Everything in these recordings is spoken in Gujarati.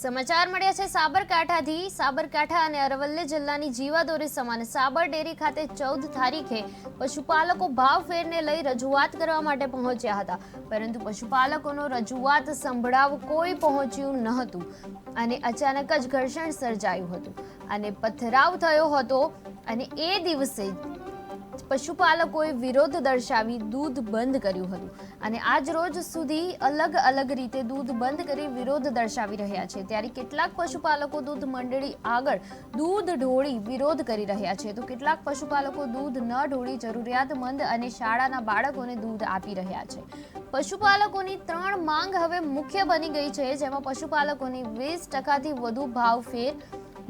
સમાચાર મળ્યા છે સાબરકાંઠાથી. સાબરકાંઠા અને અરવલ્લી જિલ્લાની જીવાદોરી સમાન સાબર ડેરી ખાતે ચૌદ તારીખે પશુપાલકો ભાવ ફેરને લઈ રજૂઆત કરવા માટે પહોંચ્યા હતા. પરંતુ પશુપાલકોનો રજૂઆત સંભળાવ કોઈ પહોંચ્યું ન હતું અને અચાનક જ ઘર્ષણ સર્જાયું હતું. અને પથરાવ થયો હતો અને એ દિવસે પશુપાલકોએ વિરોધ દર્શાવી દૂધ બંધ કર્યું હતું. અને આજ રોજ સુધી અલગ અલગ રીતે દૂધ બંધ કરી વિરોધ દર્શાવી રહ્યા છે. ત્યારે કેટલાક પશુપાલકો દૂધ મંડળી આગળ દૂધ ઢોળી વિરોધ કરી રહ્યા છે. તો કેટલાક પશુપાલકો દૂધ ન ઢોળી જરૂરિયાતમંદ અને શાળાના બાળકોને દૂધ આપી રહ્યા છે. પશુપાલકોની ત્રણ માંગ હવે મુખ્ય બની ગઈ છે, જેમાં પશુપાલકોની વીસ ટકાથી વધુ ભાવ ફેર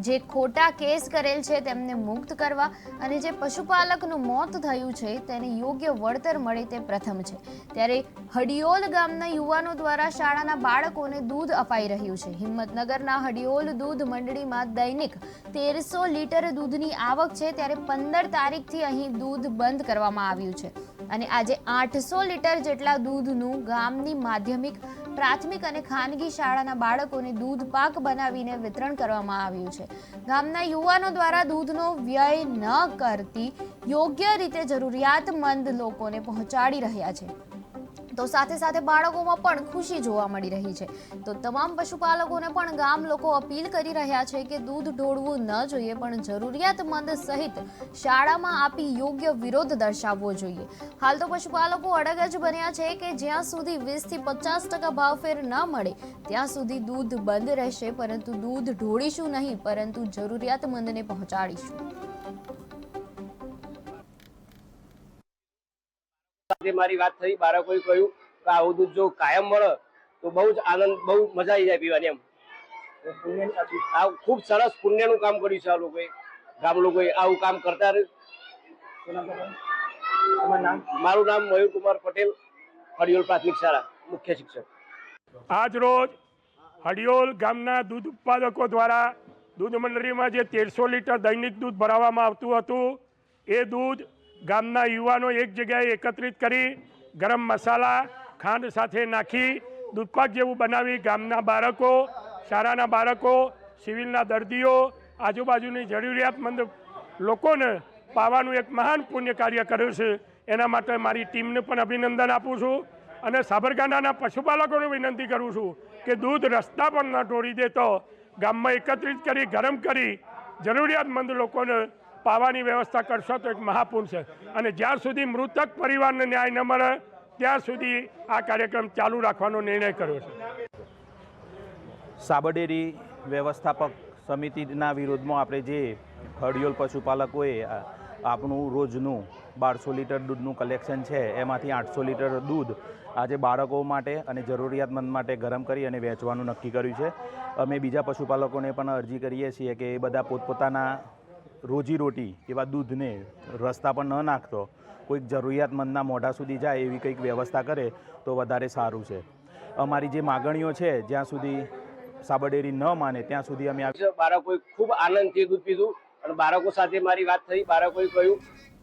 જે ખોટા કેસ કરેલ છે તેમને મુક્ત કરવા અને જે પશુપાલકનું મોત થયું છે તેને યોગ્ય વળતર મળે તે પ્રથમ છે. ત્યારે હડિયોલ ગામના યુવાનો દ્વારા શાળાના બાળકોને દૂધ અપાઈ રહ્યું છે. હિંમતનગરના હડિયોલ દૂધ મંડળીમાં દૈનિક તેરસો લીટર દૂધની આવક છે ત્યારે પંદર તારીખથી અહીં દૂધ બંધ કરવામાં આવ્યું છે. અને આજે આઠસો લીટર જેટલા દૂધનું ગામની માધ્યમિક પ્રાથમિક અને ખાનગી શાળાના બાળકોને દૂધ પાક બનાવીને વિતરણ કરવામાં આવ્યું છે. ગામના યુવાનો દ્વારા દૂધનો વ્યય ન કરતી યોગ્ય રીતે જરૂરિયાતમંદ લોકોને પહોંચાડી રહ્યા છે. તો સાથે સાથે બાળકોમાં પણ ખુશી જોવા મળી રહી છે. તો તમામ પશુપાલકોને પણ ગામ લોકો અપીલ કરી રહ્યા છે કે દૂધ ઢોળવું ન જોઈએ, પણ જરૂરિયાતમંદ સહિત શાળામાં આપી યોગ્ય વિરોધ દર્શાવવો જોઈએ. હાલ તો પશુપાલકો અડગ જ બન્યા છે કે જ્યાં સુધી વીસથી પચાસ ટકા ભાવફેર ન મળે, ત્યાં સુધી દૂધ બંધ રહેશે, પરંતુ દૂધ ઢોળીશું નહીં, પરંતુ જરૂરિયાતમંદને પહોંચાડીશું. સાથે મારી વાત થઈ, બાળકોએ કહ્યું કે આવું દૂધ જો કાયમ મળે, તો બહુ જ આનંદ, બહુ મજા આવી જાય પીવાની એમ. આ ખૂબ સરસ પુણ્યનું કામ કર્યું છે આ લોકોએ. ગામ લોકોએ આવું કામ કરતા મારું નામ મયુર કુમાર પટેલ હરિયોલ પ્રાથમિક શાળા, મુખ્ય શિક્ષક. આજ રોજ હડિયોલ ગામના દૂધ ઉત્પાદકો દ્વારા દૂધ મંડળીમાં જે તેરસો લીટર દૈનિક દૂધ ભરાવવામાં આવતું હતું, એ દૂધ ગામના યુવાનો એક જગ્યાએ એકત્રિત કરી ગરમ મસાલા, ખાંડ સાથે નાખી, દૂધપાક જેવું બનાવી ગામના બાળકો, શાળાના બાળકો, સિવિલના દર્દીઓ, આજુબાજુની જરૂરિયાતમંદ લોકોને પાવાનું એક મહાન પુણ્ય કાર્ય કર્યું છે. એના માટે મારી ટીમને પણ અભિનંદન આપું છું અને સાબરકાંઠાના પશુપાલકોને વિનંતી કરું છું કે દૂધ રસ્તા પણ ન ઢોળી દેતો ગામમાં એકત્રિત કરી, ગરમ કરી જરૂરિયાતમંદ લોકોને પાવાની વ્યવસ્થા કરશો તો એક મહાપુન છે. અને જ્યાં સુધી મૃતક પરિવારને ન્યાય ન મળે ત્યાં સુધી આ કાર્યક્રમ ચાલુ રાખવાનો નિર્ણય કર્યો છે. સાબરડેરી વ્યવસ્થાપક સમિતિના વિરોધમાં આપણે જે હડિયોલ પશુપાલકોએ આપણું રોજનું બારસો લીટર દૂધનું કલેક્શન છે, એમાંથી આઠસો લીટર દૂધ આજે બાળકો માટે અને જરૂરિયાતમંદ માટે ગરમ કરી અને વેચવાનું નક્કી કર્યું છે. અમે બીજા પશુપાલકોને પણ અરજી કરીએ છીએ કે એ બધા પોતપોતાના રોજીરોટી એવા દૂધને રસ્તા પર ન નાખતો, કોઈક જરૂરિયાતમંદના મોઢા સુધી જાય એવી કંઈક વ્યવસ્થા કરે, તો વધારે સારું છે. અમારી જે માગણીઓ છે, જ્યાં સુધી સાબરડેરી ન માને, ત્યાં સુધી અમે બાળકોએ ખૂબ આનંદથી દૂધ પીધું અને બાળકો સાથે મારી વાત થઈ, બાળકોએ કહ્યું